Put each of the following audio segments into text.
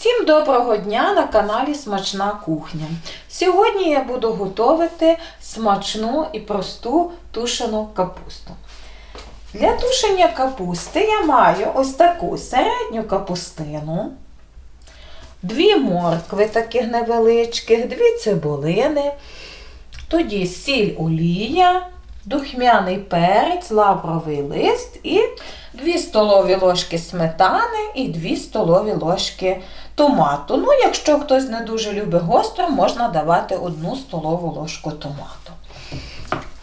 Всім доброго дня на каналі Смачна кухня. Сьогодні я буду готувати смачну і просту тушену капусту. Для тушення капусти я маю ось таку середню капустину, дві моркви таких невеличких, дві цибулини, тоді сіль олія, духмяний перець, лавровий лист і 2 столові ложки сметани і 2 столові ложки томату. Ну, якщо хтось не дуже любить гостро, можна давати 1 столову ложку томату.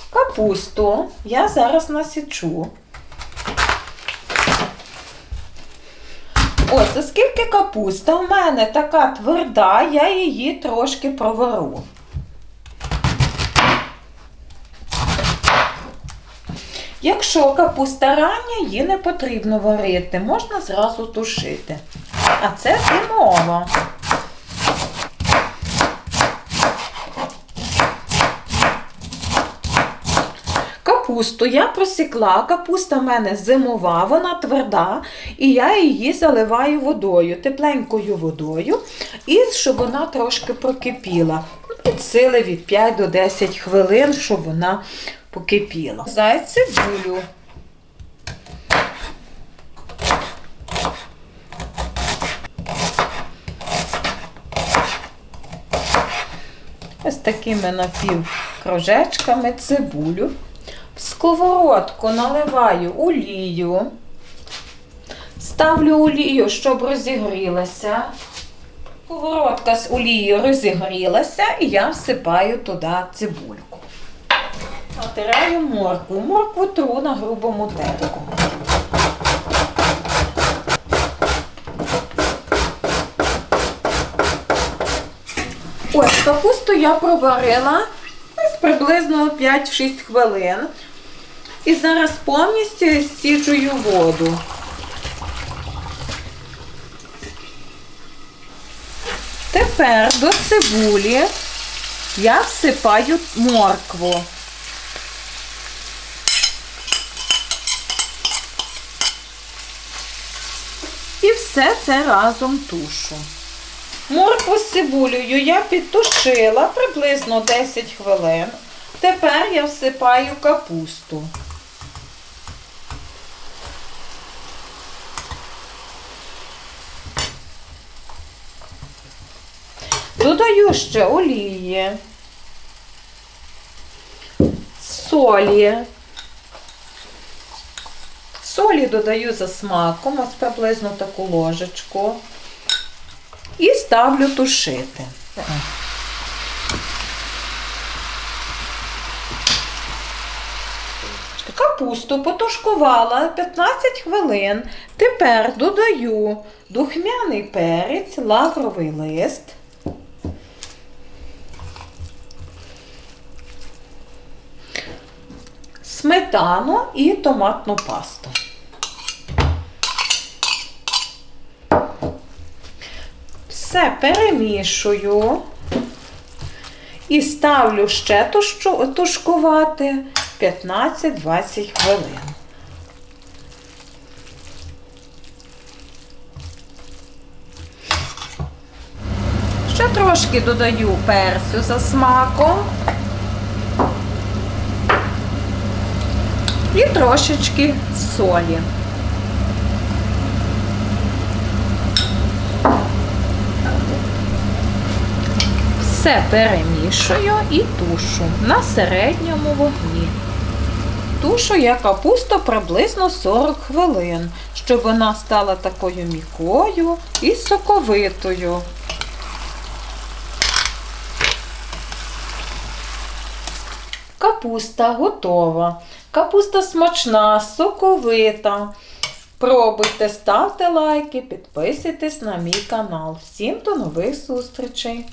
Капусту я зараз насічу. Ось, оскільки капуста в мене така тверда, я її трошки провару. Якщо капуста рання, її не потрібно варити, можна зразу тушити. А це зимова. Капусту я просікла, капуста в мене зимова, вона тверда, і я її заливаю водою, тепленькою водою, і щоб вона трошки прокипіла. Від сили від 5 до 10 хвилин, щоб вона покипіла. Зай Ось такими напівкружечками цибулю. В сковородку наливаю олію. Ставлю олію, щоб розігрілася. Сковородка з олією розігрілася, і я всипаю туди цибульку. Натираю моркву. Моркву тру на грубому терку. Ось капусту я проварила десь приблизно 5-6 хвилин. І зараз повністю стіджую воду. Тепер до цибулі я всипаю моркву. І все це разом тушу. Моркву з цибулею я підтушила приблизно 10 хвилин. Тепер я всипаю капусту. Додаю ще олії, солі. Солі додаю за смаком, ось приблизно таку ложечку. Ставлю тушити. Капусту потушкувала 15 хвилин. Тепер додаю духмяний перець, лавровий лист. Сметану і томатну пасту. Все перемішую і ставлю ще тушкувати 15-20 хвилин. Ще трошки додаю перцю за смаком. І трошечки солі. Все перемішую і тушу на середньому вогні. Тушу я капусту приблизно 40 хвилин, щоб вона стала такою мікою і соковитою. Капуста готова. Капуста смачна, соковита. Пробуйте, ставте лайки, підписуйтесь на мій канал. Всім до нових зустрічей!